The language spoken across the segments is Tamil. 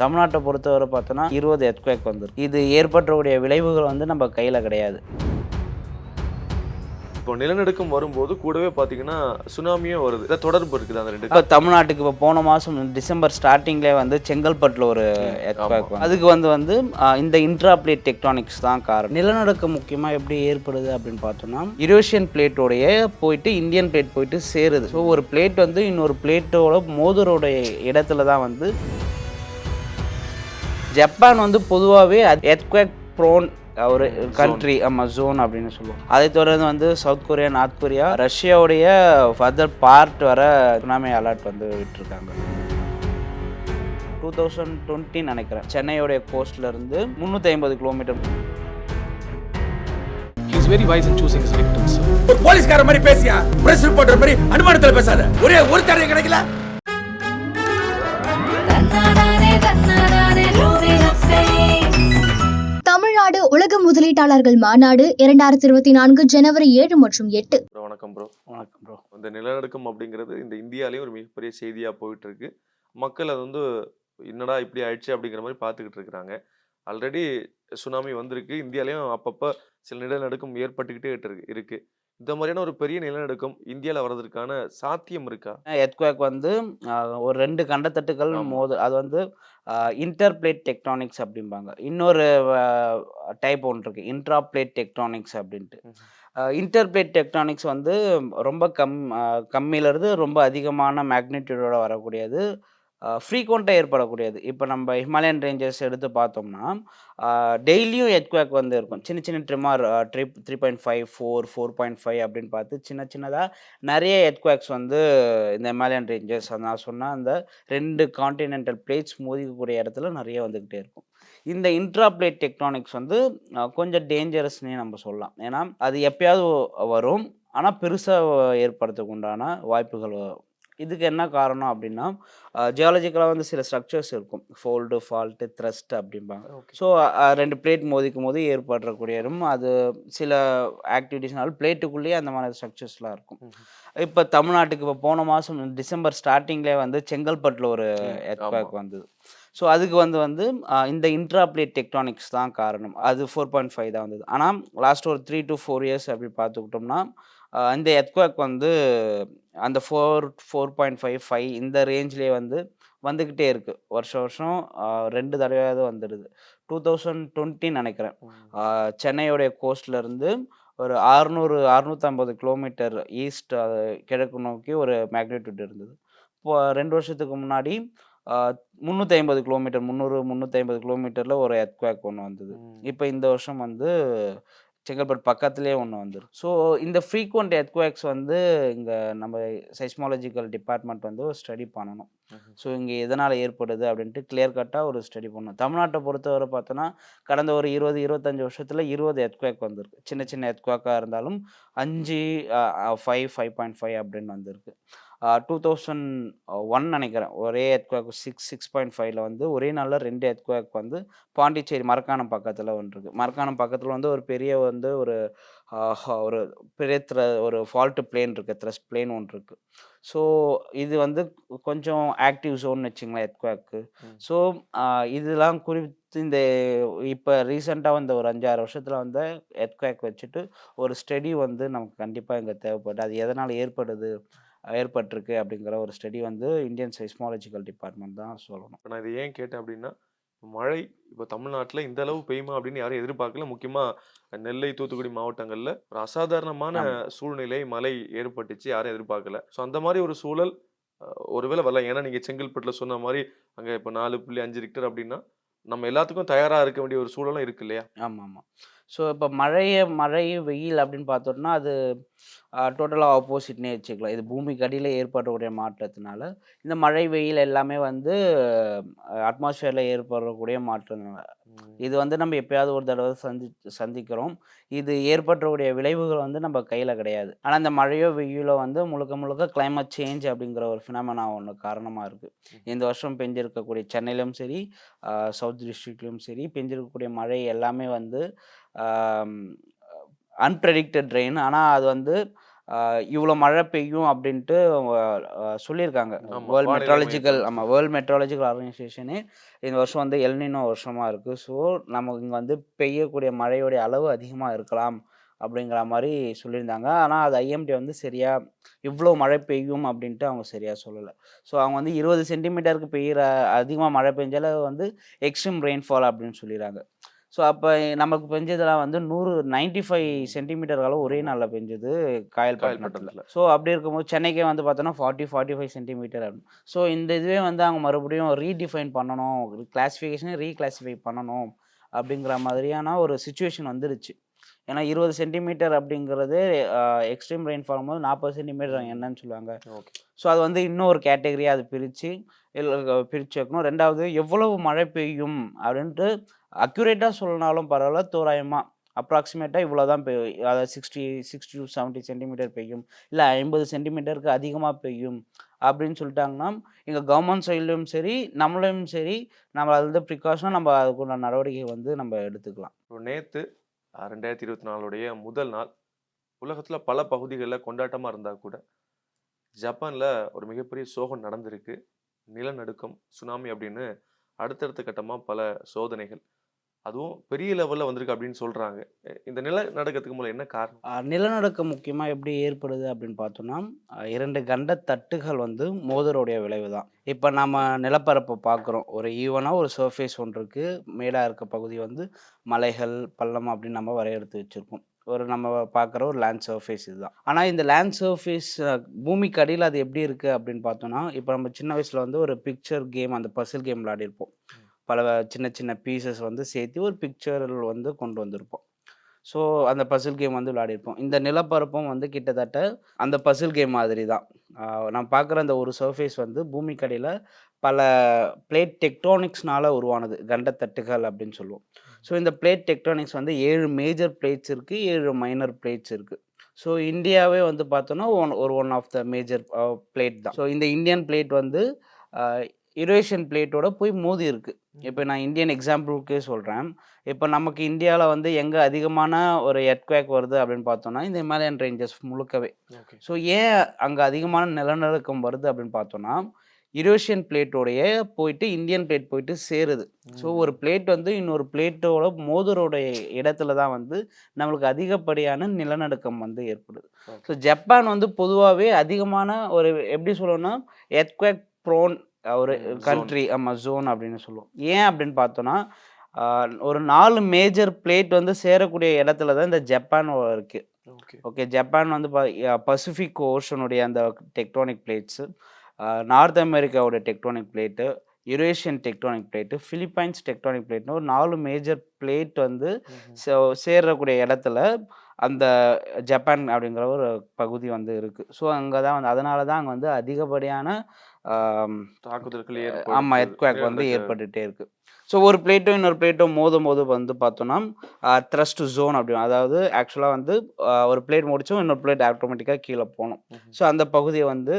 தமிழ்நாட்டை பொறுத்தவரை பார்த்தோன்னா இருபது எர்த்குவேக் வந்துருக்கு இது ஏற்பட்டக்கூடிய விளைவுகள் வந்து நம்ம கையில் கிடையாது. இப்போ நிலநடுக்கம் வரும்போது கூடவே பார்த்தீங்கன்னா சுனாமியும் வருது. இதை தொடர்பு இருக்குது அந்த ரெண்டு இப்போ தமிழ்நாட்டுக்கு இப்போ போன மாதம் டிசம்பர் ஸ்டார்டிங்லேயே வந்து செங்கல்பட்டில் ஒரு அதுக்கு வந்து வந்து இந்த இன்ட்ராப்ளேட் டெக்டானிக்ஸ் தான் காரணம். நிலநடுக்கம் முக்கியமாக எப்படி ஏற்படுது அப்படின்னு பார்த்தோம்னா யூரோஷியன் பிளேட்டோடைய போயிட்டு இந்தியன் பிளேட் போயிட்டு சேருது. ஸோ ஒரு பிளேட் வந்து இன்னொரு பிளேட்டோட மோதரோடைய இடத்துல தான் வந்து ஜப்பான் வந்து பொதுவாகவே எர்த்குவேக் ப்ரோன் ஒரு கண்ட்ரி ஆமாம் ஜோன் அப்படின்னு சொல்லுவோம். அதை தொடர்ந்து வந்து சவுத் கொரியா நார்த் கொரியா ரஷ்யாவுடைய ஃபர்தர் பார்ட் வர சுனாமி அலர்ட் வந்து விட்டுருக்காங்க. டூ தௌசண்ட் டுவெண்ட்டி நினைக்கிறேன். சென்னையோடைய கோஸ்ட்ல இருந்து முந்நூற்றி ஐம்பது kilometre in choosing his victims. ஒரு போலீஸ்கார மாதிரி பேசியா? பிரஸ் ரிப்போர்ட்டர் மாதிரி அனுமானத்துல பேசாத. ஒரே ஒரு தடவை கிடைக்கல உலக முதலீட்டாளர்கள் மாநாடு இரண்டாயிரத்தி இருபத்தி நான்கு ஜனவரி ஏழு மற்றும் எட்டு. வணக்கம் ப்ரோ. வணக்கம் ப்ரோ. இந்த நிலநடுக்கம் அப்படிங்கிறது இந்த இந்தியாலேயும் ஒரு மிகப்பெரிய செய்தியாக போயிட்டு இருக்கு மக்கள் அது வந்து என்னடா இப்படி ஆயிடுச்சு அப்படிங்கிற மாதிரி பார்த்துக்கிட்டு இருக்கிறாங்க. ஆல்ரெடி சுனாமி வந்திருக்கு. இந்தியாலேயும் அப்பப்போ சில நிலநடுக்கம் ஏற்பட்டுக்கிட்டே இருக்கு இருக்கு. இந்த மாதிரியான ஒரு பெரிய நிலநடுக்கம் இந்தியாவில் வர்றதுக்கான சாத்தியம் இருக்கா? எர்த்குவேக் வந்து ஒரு ரெண்டு கண்டத்தட்டுகள். மோது அது வந்து இன்டர்பிளேட் டெக்டானிக்ஸ் அப்படிம்பாங்க. இன்னொரு டைப் ஒன்று இருக்கு இன்ட்ராப்ளேட் டெக்டானிக்ஸ் அப்படின்ட்டு. இன்டர்பிளேட் டெக்டானிக்ஸ் வந்து ரொம்ப கம் கம்மியிலேருந்து ரொம்ப அதிகமான மேக்னிடியூடோட வரக்கூடியது ஃப்ரீக்வெண்ட்டாக ஏற்படக்கூடியது. இப்போ நம்ம ஹிமாலயன் ரேஞ்சஸ் எடுத்து பார்த்தோம்னா டெய்லியும் எர்த்குவேக் வந்து இருக்கும். சின்ன சின்ன tremor trip three point five four four point five அப்படின்னு பார்த்து சின்ன சின்னதாக நிறைய எத்குவேக்ஸ் வந்து இந்த ஹிமாலயன் ரேஞ்சஸ் நான் சொன்னால் அந்த ரெண்டு காண்டினென்டல் பிளேட்ஸ் மோதிக்கக்கூடிய இடத்துல நிறைய வந்துக்கிட்டே இருக்கும். இந்த இன்ட்ராப்ளேட் டெக்டானிக்ஸ் வந்து கொஞ்சம் டேஞ்சரஸ்னே நம்ம சொல்லலாம். ஏன்னா அது எப்பயாவது வரும். ஆனால் பெருசாக ஏற்படுறதுக்கு உண்டான வாய்ப்புகள் இதுக்கு என்ன காரணம் அப்படின்னா ஜியாலஜிக்கலாக வந்து சில ஸ்ட்ரக்சர்ஸ் இருக்கும். ஃபோல்டு ஃபால்ட்டு த்ரஸ்ட் அப்படிம்பாங்க. ஸோ ரெண்டு பிளேட் மோதிக்கும் போது ஏற்படக்கூடியதும் அது சில ஆக்டிவிட்டிஸ்னால பிளேட்டுக்குள்ளேயே அந்த மாதிரி ஸ்ட்ரக்சர்ஸ்லாம் இருக்கும். இப்போ தமிழ்நாட்டுக்கு இப்போ போன மாதம் டிசம்பர் ஸ்டார்டிங்லேயே வந்து செங்கல்பட்டில் ஒரு எர்த்குவேக் வந்தது. ஸோ அதுக்கு வந்து வந்து இந்த இன்ட்ராப்ளேட் டெக்டானிக்ஸ் தான் காரணம். அது ஃபோர் பாயிண்ட் ஃபைவ் தான் வந்தது. ஆனால் லாஸ்ட் ஒரு த்ரீ டு ஃபோர் இயர்ஸ் அப்படி பார்த்துக்கிட்டோம்னா இந்த எர்த்குவேக் வந்து அந்த four four point five five இந்த ரேஞ்ச்லேயே வந்து வந்துக்கிட்டே இருக்குது வருஷம் வருஷம் ரெண்டு தடவையாவது வந்துடுது டூ தௌசண்ட் டுவெண்ட்டி நினைக்கிறேன். சென்னையோடைய கோஸ்ட்ல இருந்து ஒரு அறுநூறு அறுநூற்றம்பது கிலோமீட்டர் ஈஸ்ட் கிழக்கு நோக்கி ஒரு மேக்னிடியூட் இருந்தது. இப்போ ரெண்டு வருஷத்துக்கு முன்னாடி முந்நூற்றி ஐம்பது கிலோமீட்டர் முந்நூறு முந்நூற்றி ஐம்பது கிலோமீட்டரில் ஒரு எர்த்குவேக் ஒன்று வந்தது. இப்போ இந்த வருஷம் வந்து செங்கல்பட்டு பக்கத்துலேயே ஒன்று வந்துடும் ஸோ இந்த ஃப்ரீக்வெண்ட் எர்த்குவேக்ஸ் வந்து இங்கே நம்ம சைஸ்மாலஜிக்கல் டிபார்ட்மெண்ட் வந்து ஒரு ஸ்டடி பண்ணணும். ஸோ இங்கே எதனால் ஏற்படுது அப்படின்ட்டு கிளியர் கட்டாக ஒரு ஸ்டடி பண்ணணும். தமிழ்நாட்டை பொறுத்தவரை பார்த்தோன்னா கடந்த ஒரு இருபது இருபத்தஞ்சு வருஷத்தில் இருபது எர்த்குவேக் வந்திருக்கு. சின்ன சின்ன எர்த்குவேக்காக இருந்தாலும் அஞ்சு ஃபைவ் ஃபைவ் பாயிண்ட் ஃபைவ் அப்படின்னு வந்திருக்கு. டூ தௌசண்ட் ஒன் நினைக்கிறேன். ஒரே எர்த்குவேக் சிக்ஸ் சிக்ஸ் பாயிண்ட் ஃபைவ்ல வந்து ஒரே நாளில் ரெண்டு எர்த்குவேக் வந்து பாண்டிச்சேரி மரக்காணம் பக்கத்தில் ஒன்று இருக்குது மரக்காணம் பக்கத்தில் வந்து ஒரு பெரிய வந்து ஒரு ஒரு பெரிய த்ர ஒரு ஃபால்ட்டு பிளேன் இருக்குது த்ரெஸ் பிளேன் ஒன்று இருக்குது ஸோ இது வந்து கொஞ்சம் ஆக்டிவ் ஜோன் வச்சுங்களேன் எர்த்குவேக்கு ஸோ இதெல்லாம் குறித்து இந்த இப்போ ரீசெண்டாக வந்த ஒரு அஞ்சாறு வருஷத்தில் வந்து எர்த்குவேக் வச்சுட்டு ஒரு ஸ்டடி வந்து நமக்கு கண்டிப்பாக இங்கே தேவைப்படுது. அது எதனால் ஏற்படுது? ஏற்பட்டிருக்கு அப்படிங்கிற ஒரு ஸ்டடி வந்து இந்தியன் சைஸ்மாலஜிக்கல் டிபார்ட்மெண்ட் தான் சொல்லணும். இப்போ நான் இது ஏன் கேட்டேன் அப்படின்னா மழை இப்போ தமிழ்நாட்டில் இந்த அளவு பெய்யுமா அப்படின்னு யாரும் எதிர்பார்க்கல. முக்கியமாக நெல்லை தூத்துக்குடி மாவட்டங்களில் ஒரு அசாதாரணமான. சூழ்நிலை மழை ஏற்பட்டுச்சு யாரும் எதிர்பார்க்கல. ஸோ அந்த மாதிரி ஒரு சூழல் ஒருவேளை வரலாம். ஏன்னா நீங்கள் செங்கல்பட்டில் சொன்ன மாதிரி அங்கே இப்போ நாலு புள்ளி அஞ்சு ரிக்டர் அப்படின்னா நம்ம எல்லாத்துக்கும் தயாராக இருக்க வேண்டிய ஒரு சூழலும் இருக்கு இல்லையா? ஆமாம் ஆமாம். ஸோ இப்போ மழைய மழை வெயில் அப்படின்னு பார்த்தோம்னா அது டோட்டலாக ஆப்போசிட்னே வச்சுக்கலாம். இது பூமிக்கு அடியில் ஏற்படக்கூடிய மாற்றத்தினால இந்த மழை வெயில் எல்லாமே வந்து அட்மாஸ்ஃபியரில் ஏற்படக்கூடிய மாற்றத்தினால இது வந்து நம்ம எப்பயாவது ஒரு தடவை சந்தி சந்திக்கிறோம். இது ஏற்படக்கூடிய விளைவுகள் வந்து நம்ம கையில் கிடையாது. ஆனால் இந்த மழையோ வெயிலோ வந்து முழுக்க முழுக்க climate சேஞ்ச் அப்படிங்கிற ஒரு ஃபினாமனா ஒன்று காரணமாக இருக்குது இந்த வருஷம் பெஞ்சிருக்கக்கூடிய சென்னையிலும் சரி சவுத் டிஸ்ட்ரிக்ட்லையும் சரி பெஞ்சிருக்கக்கூடிய மழை எல்லாமே வந்து அன்பிரடிக்டட் ரெயின் ஆனால் அது வந்து இவ்வளோ மழை பெய்யும் அப்படின்ட்டு சொல்லியிருக்காங்க. வேர்ல்ட் மெட்ராலஜிக்கல் ஆமாம் வேர்ல்ட் மெட்ராலஜிக்கல் ஆர்கனைசேஷனே இந்த வருஷம் வந்து எல்னினோ வருஷமாக இருக்குது ஸோ நமக்கு இங்கே வந்து பெய்யக்கூடிய மழையோடைய அளவு அதிகமாக இருக்கலாம் அப்படிங்கிற மாதிரி சொல்லியிருந்தாங்க. ஆனால் அது ஐஎம்டி வந்து சரியா இவ்வளோ மழை பெய்யும் அப்படின்ட்டு அவங்க சரியாக சொல்லலை. ஸோ அவங்க வந்து இருபது சென்டிமீட்டருக்கு பெய்கிற அதிகமாக மழை பெஞ்சால வந்து எக்ஸ்ட்ரீம் ரெயின்ஃபால் அப்படின்னு சொல்லிடுறாங்க. ஸோ அப்போ நமக்கு பெஞ்சதெல்லாம் வந்து நூறு நைன்டி ஃபைவ் சென்டிமீட்டர் அளவு ஒரே நாளில் பெஞ்சது காயல்பட்டினத்தில் காயல்பட்டினத்துல. ஸோ அப்படி இருக்கும்போது சென்னைக்கே வந்து பார்த்தோன்னா ஃபார்ட்டி ஃபார்ட்டி ஃபைவ் சென்டிமீட்டர் அப்படின்னு ஸோ இந்த இதுவே வந்து அவங்க மறுபடியும் ரீடிஃபைன் பண்ணணும் கிளாஸிஃபிகேஷனை ரீக்ளாஸிஃபை பண்ணணும் அப்படிங்கிற மாதிரியான ஒரு சுச்சுவேஷன் வந்துருச்சு. ஏன்னா இருபது சென்டிமீட்டர் அப்படிங்கிறது எக்ஸ்ட்ரீம் ரெயின்ஃபால் போது நாற்பது சென்டிமீட்டர் என்னன்னு சொல்லுவாங்க. ஓகே. ஸோ அது வந்து இன்னொரு கேட்டகரியாக அது பிரித்து பிரித்து வைக்கணும். ரெண்டாவது எவ்வளவு மழை பெய்யும் அப்படின்ட்டு அக்யூரேட்டாக சொல்லனாலும் பரவாயில்ல தோராயமாக அப்ராக்சிமேட்டாக இவ்வளோ தான் பெய்யும் அதாவது sixty sixty to seventy centimetre பெய்யும். இல்லை ஐம்பது சென்டிமீட்டருக்கு அதிகமாக பெய்யும் அப்படின்னு சொல்லிட்டாங்கன்னா எங்கள் கவர்மெண்ட் சைட்லையும் சரி நம்மளையும் சரி நம்ம அதில் ப்ரிகாஷனாக நம்ம அதுக்குள்ள நடவடிக்கை வந்து நம்ம எடுத்துக்கலாம். இப்போ நேற்று ரெண்டாயிரத்தி இருபத்தி நாலுடைய முதல் நாள் உலகத்தில் பல பகுதிகளில் கொண்டாட்டமாக இருந்தால் கூட ஜப்பானில் ஒரு மிகப்பெரிய சோகம் நடந்திருக்கு. நிலநடுக்கம் சுனாமி அப்படின்னு அடுத்தடுத்த கட்டமாக பல சோதனைகள். அதுவும் பெரிய லெவலில் வந்திருக்கு அப்படின்னு சொல்கிறாங்க இந்த நிலநடுக்கத்துக்கு மூலம் என்ன காரணம்? நிலநடுக்கம் முக்கியமாக எப்படி ஏற்படுது அப்படின்னு பார்த்தோம்னா இரண்டு கண்ட தட்டுகள் வந்து மோதருடைய விளைவு தான் இப்போ நம்ம நிலப்பரப்பை பார்க்குறோம். ஒரு ஈவனாக ஒரு சர்ஃபேஸ் ஒன்று இருக்குது மேலாக இருக்க பகுதி வந்து மலைகள் பள்ளம் அப்படின்னு நம்ம வரையறுத்து வச்சுருக்கோம் ஒரு நம்ம பார்க்குற ஒரு லேண்ட் சர்ஃபேஸ் இதுதான். ஆனால் இந்த லேண்ட் சர்ஃபேஸ் பூமிக்கு அடியில் அது எப்படி இருக்குது அப்படின்னு பார்த்தோம்னா இப்போ நம்ம சின்ன வயசில் வந்து ஒரு பிக்சர் கேம் அந்த பசில் கேம் விளையாடிருப்போம். பல சின்ன சின்ன பீசஸ் வந்து சேர்த்து ஒரு பிக்சரில் வந்து கொண்டு வந்திருப்போம். ஸோ அந்த பசில் கேம் வந்து விளையாடிருப்போம். இந்த நிலப்பரப்பும் வந்து கிட்டத்தட்ட அந்த பசில் கேம் மாதிரி தான் நான் பார்க்குற அந்த ஒரு சர்ஃபேஸ் வந்து பூமிக்கடியில் பல பிளேட் டெக்டானிக்ஸ்னால உருவானது. கண்டத்தட்டுகள் அப்படின்னு சொல்லுவோம். ஸோ இந்த பிளேட் டெக்டானிக்ஸ் வந்து ஏழு மேஜர் பிளேட்ஸ் இருக்குது ஏழு மைனர் பிளேட்ஸ் இருக்குது ஸோ இந்தியாவே வந்து பார்த்தோன்னா ஒன் ஒரு one of the major plate தான். ஸோ இந்த இந்தியன் பிளேட் வந்து யுரேஷியன் பிளேட்டோட போய் மோதி இருக்கு. இப்போ நான் இந்தியன் எக்ஸாம்பிளுக்கே சொல்கிறேன் இப்போ நமக்கு இந்தியாவில் வந்து எங்கே அதிகமான ஒரு எர்த்குவேக் வருது அப்படின்னு பார்த்தோம்னா இந்த ஹிமாலயன் ரேஞ்சஸ் முழுக்கவே. ஸோ ஏன் அங்கே அதிகமான நிலநடுக்கம் வருது அப்படின்னு பார்த்தோம்னா யுரேஷியன் பிளேட்டோடைய போயிட்டு இந்தியன் பிளேட் போயிட்டு சேருது. ஸோ ஒரு பிளேட் வந்து இன்னொரு பிளேட்டோட மோதலோடைய இடத்துல தான் வந்து நம்மளுக்கு அதிகப்படியான நிலநடுக்கம் வந்து ஏற்படுது. ஸோ ஜப்பான் வந்து பொதுவாகவே அதிகமான ஒரு எப்படி சொல்லணும்னா எர்த்குவேக் ப்ரோன் ஒரு. கண்ட்ரி ஆமாம் ஜோன் அப்படின்னு சொல்லுவோம். ஏன் அப்படின்னு பார்த்தோன்னா ஒரு நாலு மேஜர் பிளேட் வந்து சேரக்கூடிய இடத்துல தான் இந்த ஜப்பான் இருக்கு. ஓகே. ஓகே ஜப்பான் வந்து பசிபிக் ஓஷனுடைய அந்த டெக்டானிக் பிளேட்ஸு நார்த் அமெரிக்காவோட tectonic plate Eurasian tectonic plate Philippines tectonic பிளேட்னு ஒரு நாலு மேஜர் பிளேட் வந்து சே- சேரக்கூடிய இடத்துல அந்த ஜப்பான் அப்படிங்கிற ஒரு பகுதி வந்து இருக்குது ஸோ அங்கே தான் வந்து அதனால தான் அங்கே வந்து அதிகப்படியான தாக்குதல்கள் ஆமாம் எர்த்குவேக் வந்து ஏற்பட்டுட்டே இருக்கு. ஸோ ஒரு பிளேட்டும் இன்னொரு பிளேட்டும் மோதும் போது வந்து பார்த்தோன்னா த்ரஸ்ட் ஜோன் அப்படி அதாவது ஆக்சுவலாக வந்து ஒரு பிளேட் முடிச்சோம் இன்னொரு பிளேட் ஆட்டோமேட்டிக்காக கீழே போகணும் ஸோ அந்த பகுதியை வந்து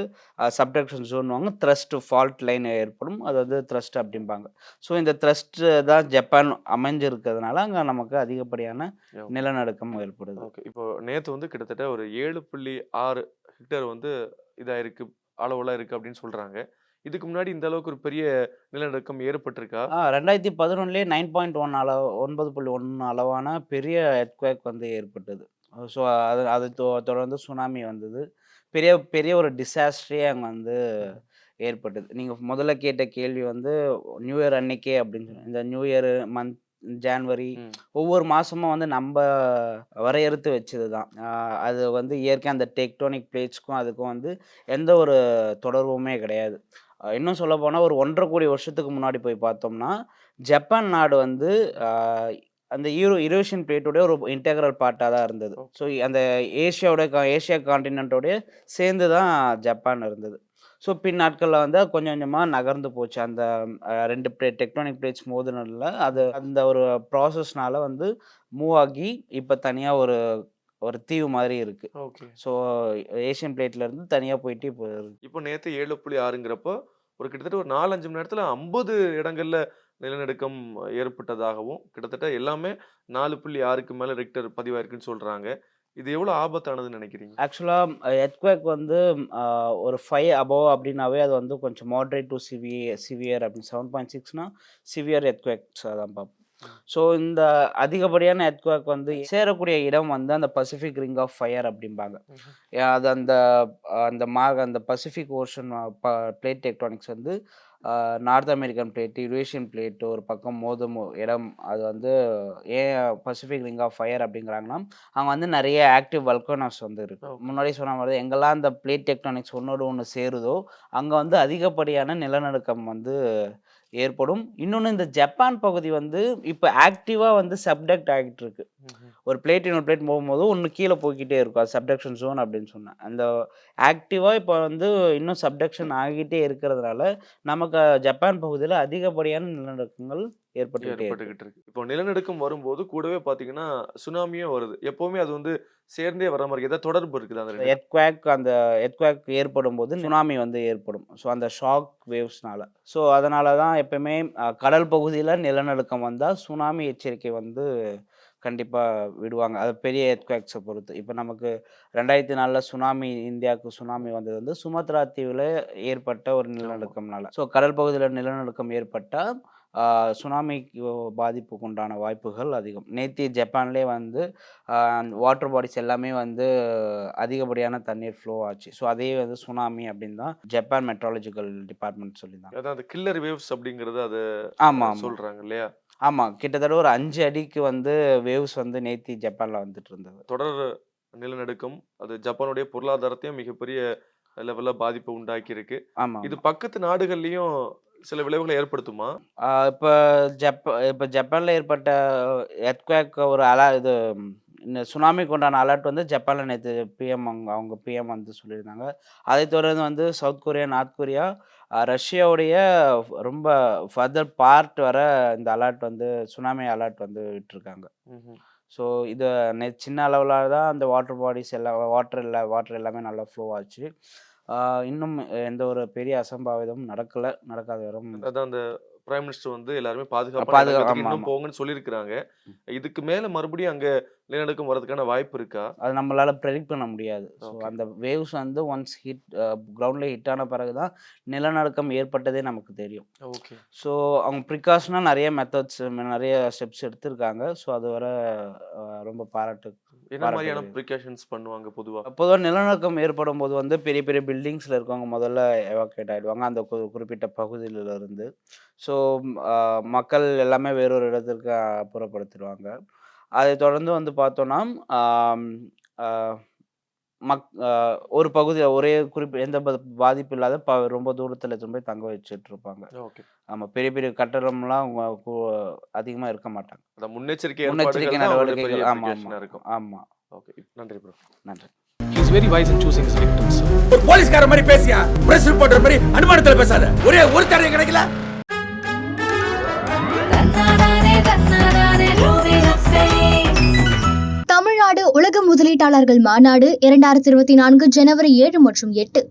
சப்டக்ஷன் ஜோன் வாங்க த்ரஸ்ட் ஃபால்ட் லைன் ஏற்படும். அது வந்து த்ரஸ்ட் அப்படிம்பாங்க. ஸோ இந்த த்ரஸ்ட் தான் ஜப்பான் அமைஞ்சிருக்கிறதுனால அங்கே நமக்கு அதிகப்படியான. நிலநடுக்கம் ஏற்படுது. ஓகே. இப்போ நேற்று வந்து கிட்டத்தட்ட ஒரு ஏழு புள்ளி ஆறு ஹெக்டேர் வந்து இதாயிருக்கு. அளவுல இருக்கு அப்படின்னு சொல்றாங்க. இதுக்கு முன்னாடி இந்த அளவுக்கு ஒரு பெரிய நிலநடுக்கம் ஏற்பட்டிருக்கா? ரெண்டாயிரத்தி பதினொன்னுலேயே நைன் பாயிண்ட் ஒன் அளவு ஒன்பது புள்ளி ஒன்று அளவான பெரிய எர்த்குவேக் வந்து ஏற்பட்டது. ஸோ அது அது தொடர்ந்து சுனாமி வந்தது. பெரிய பெரிய ஒரு டிசாஸ்டரே அங்கே வந்து ஏற்பட்டது. நீங்கள் முதல்ல கேட்ட கேள்வி வந்து நியூ இயர் அன்னைக்கே அப்படின்னு சொல்லி இந்த நியூ இயர் மந்த் ஜான்வரி. ஒவ்வொரு மாதமும் வந்து நம்ம வரையறுத்து வச்சது தான் அது வந்து இயற்கை அந்த டெக்டோனிக் பிளேட்ஸ்க்கும் அதுக்கும் வந்து எந்த ஒரு தொடர்புமே கிடையாது. இன்னும் சொல்ல போனால் ஒரு ஒன்றரை கோடி வருஷத்துக்கு முன்னாடி போய் பார்த்தோம்னா ஜப்பான் நாடு வந்து அந்த யூரோ யூரோஷியன் பிளேட்டோட ஒரு இன்டெக்ரல் பார்ட்டாக தான் இருந்தது. ஸோ அந்த ஏஷியாவோட ஏஷியா காண்டினென்ட்டோடைய சேர்ந்து தான் ஜப்பான் இருந்தது. ஸோ பின் நாட்களில் வந்து கொஞ்சம் கொஞ்சமாக நகர்ந்து போச்சு. அந்த ரெண்டு பிளேட் டெக்டானிக் பிளேட்ஸ் மோதினதில் அது அந்த ஒரு ப்ராசஸ்னால வந்து மூவ் ஆகி இப்போ தனியாக ஒரு ஒரு தீவு மாதிரி இருக்குது ஓகே. ஸோ ஏஷியன் பிளேட்ல இருந்து தனியாக போயிட்டு இப்போ இருக்கு. இப்போ நேற்று ஏழு புள்ளி ஆறுங்கிறப்போ ஒரு கிட்டத்தட்ட ஒரு நாலஞ்சு மணி நேரத்தில் ஐம்பது இடங்கள்ல நிலநடுக்கம் ஏற்பட்டதாகவும் கிட்டத்தட்ட எல்லாமே நாலு புள்ளி ஆறுக்கு மேலே ரெக்டர் பதிவாயிருக்குன்னு சொல்றாங்க. இது எவ்வளவு ஆபத்தானதுன்னு நினைக்கிறீங்க? ஆக்சுவலாக எர்த்குவேக் வந்து ஒரு ஃபைவ் அபவ் அப்படின்னாவே அது வந்து கொஞ்சம் மாட்ரேட் டு சிவியர் சிவியர் அப்படின்னு செவன் பாயிண்ட் சிக்ஸ்னா சிவியர் எர்த்குவேக்ஸ் அதான் பார்ப்போம். ஸோ இந்த அதிகப்படியான எர்த்குவேக் வந்து சேரக்கூடிய இடம் வந்து அந்த பசிபிக் ரிங் ஆஃப் ஃபயர் அப்படிம்பாங்க. அது அந்த அந்த மாக அந்த பசிபிக் ஓஷன் பிளேட் டெக்டானிக்ஸ் வந்து north American plate Eurasian plate ஒரு பக்கம் மோதும் இடம் அது வந்து ஏன் பசிபிக் ரிங் ஆஃப் ஃபயர் அப்படிங்கிறாங்கன்னா அங்கே வந்து நிறைய ஆக்டிவ் வல்கனஸ் வந்து இருக்கு. Okay. முன்னாடி சொன்ன மாதிரி எங்கெல்லாம் அந்த பிளேட் டெக்டானிக்ஸ் ஒன்னோடு ஒன்று சேருதோ அங்கே வந்து அதிகப்படியான நிலநடுக்கம் வந்து ஏற்படும். இன்னொன்று இந்த ஜப்பான் பகுதி வந்து இப்போ ஆக்டிவாக வந்து சப்டக்ட் ஆகிட்டு இருக்கு. ஒரு பிளேட் இன்னொரு பிளேட் போகும்போது ஒன்று கீழே போய்க்கிட்டே இருக்கும். அது சப்டக்ஷன் ஜோன் அப்படின்னு சொன்னேன். அந்த ஆக்டிவாக இப்போ வந்து இன்னும் சப்டக்ஷன் ஆகிட்டே இருக்கிறதுனால நமக்கு ஜப்பான் பகுதியில் அதிகப்படியான நிலநடுக்கங்கள் ஏற்பட்டுக்கிட்டே இருக்கு. இப்போ நிலநடுக்கம் வரும்போது கூடவே பாத்தீங்கன்னா சுனாமியும் வருது. எப்பவுமே அது வந்து சேர்ந்தே வர மாதிரி ஏதாவது தொடர்பு இருக்குது அந்த ரெண்டு? எர்த்குவேக் அந்த எர்த்குவேக் ஏற்படும் போது சுனாமி வந்து ஏற்படும். ஸோ அந்த ஷாக் வேவ்ஸ்னால ஸோ அதனால தான் எப்பயுமே கடல் பகுதியில் நிலநடுக்கம் வந்தால் சுனாமி எச்சரிக்கை வந்து கண்டிப்பாக விடுவாங்க. அது பெரிய எர்த்குவேக்ஸை பொறுத்து. இப்போ நமக்கு ரெண்டாயிரத்தி நாலில் சுனாமி இந்தியாவுக்கு சுனாமி வந்தது வந்து சுமத்ரா தீவில் ஏற்பட்ட ஒரு நிலநடுக்கம்னால. ஸோ கடல் பகுதியில் நிலநடுக்கம் ஏற்பட்டால் சுனாமிக்கு பாதிப்புக்கு உண்டான வாய்ப்புகள் அதிகம். நேத்தி ஜப்பான்லேயே வந்து வாட்டர் பாடிஸ் எல்லாமே வந்து அதிகப்படியான தண்ணீர் ஃப்ளோ ஆச்சு. ஸோ அதே வந்து சுனாமி அப்படின்னு தான் ஜப்பான் மெட்ராலஜிக்கல் டிபார்ட்மெண்ட் சொல்லியிருந்தாங்க. அதான் அந்த கில்லர் வேவ்ஸ் அப்படிங்கறது அது ஆமாம் சொல்றாங்க இல்லையா? ஆமாம் கிட்டத்தட்ட ஒரு அஞ்சு அடிக்கு வந்து வேவ்ஸ் வந்து நேத்தி ஜப்பானில் வந்துட்டு இருந்தது. தொடர் நிலநடுக்கம் அது ஜப்பானுடைய பொருளாதாரத்தையும் மிகப்பெரிய லெவல்ல பாதிப்பை உண்டாக்கி இருக்கு ஆமாம் இது பக்கத்து நாடுகள்லயும் சில விளைவுகளை ஏற்படுத்துமா? இப்போ ஜப்ப இப்போ ஜப்பானில் ஏற்பட்ட எர்த்குவேக் ஒரு அலா இது இந்த சுனாமிக்கு உண்டான அலர்ட் வந்து ஜப்பானில் நேற்று பிஎம் அவங்க அவங்க பிஎம் வந்து சொல்லியிருந்தாங்க. அதை தொடர்ந்து வந்து சவுத் கொரியா நார்த் கொரியா ரஷ்யாவுடைய ரொம்ப ஃபர்தர் பார்ட் வர இந்த அலர்ட் வந்து சுனாமி அலர்ட் வந்து விட்டுருக்காங்க. ஸோ இது நெ சின்ன அளவில் தான் அந்த வாட்டர் பாடிஸ் எல்லாம் வாட்டர் இல்லை வாட்டர் எல்லாமே நல்லா ஃப்ளோ ஆச்சு. இன்னும் எந்த ஒரு பெரிய அசம்பாவிதமும் நடக்கலை நடக்காத வரும். அதான் அந்த பிரைம் மினிஸ்டர் வந்து எல்லாருமே பாதுகாப்பான பாதுகா- இடங்களுக்கு ஆமா, இன்னும் ஆமா. போங்கன்னு சொல்லியிருக்கிறாங்க. இதுக்கு மேல மறுபடியும் அங்க நிலநடுக்கம் வர்றதுக்கான வாய்ப்பு இருக்கா? அது நம்மளால ப்ரெடிக்ட் பண்ண முடியாது. ஸோ. அந்த வேவ்ஸ் வந்து ஒன்ஸ் ஹிட் கிரவுண்டில் ஹிட் ஆன பிறகு தான் நிலநடுக்கம் ஏற்பட்டதே நமக்கு தெரியும். ஓகே ஸோ அவங்க ப்ரிகாஷனாக நிறைய மெத்தட்ஸ் நிறைய ஸ்டெப்ஸ் எடுத்திருக்காங்க. ஸோ அது வர ரொம்ப பாராட்டு என்ன மாதிரியான. ப்ரிகாஷன்ஸ் பண்ணுவாங்க பொதுவா? பொதுவாக நிலநடுக்கம் ஏற்படும் போது வந்து பெரிய பெரிய பில்டிங்ஸில் இருக்கவங்க முதல்ல எவாக்குவேட் ஆகிடுவாங்க அந்த குறிப்பிட்ட பகுதியில இருந்து ஸோ மக்கள் எல்லாமே வேறொரு இடத்திற்கு அப்புறப்படுத்திடுவாங்க அதை தொடர்ந்து வந்து பார்த்தோன்னா மக் ஒரு பகுதி ஒரே குறிப்பிட்ட எந்த பா- பாதிப்பு இல்லாத ப ரொம்ப தூரத்தில் எடுத்துன்னு போய் தங்க வச்சுட்டு இருப்பாங்க. ஓகே. ஆமாம் பெரிய பெரிய கட்டடம்லாம் அதிகமாக இருக்க மாட்டாங்க. அந்த முன்னெச்சரிக்கை முன்னெச்சரிக்கை நடவடிக்கைகள் ஆமாம் இருக்கும். ஆமாம் ஓகே நன்றி ப்ரோ நன்றி. He's very wise in choosing his victims. ஒரு போலீஸ்கார மாதிரி பேசியா? பிரஸ் ரிப்போர்ட்டர் மாதிரி அனுமானத்துல பேசாத. ஒரே ஒரு தடவை கிடைக்கல. உலக முதலீட்டாளர்கள் மாநாடு இரண்டாயிரத்தி இருபத்தி நான்கு ஜனவரி ஏழு மற்றும் எட்டு.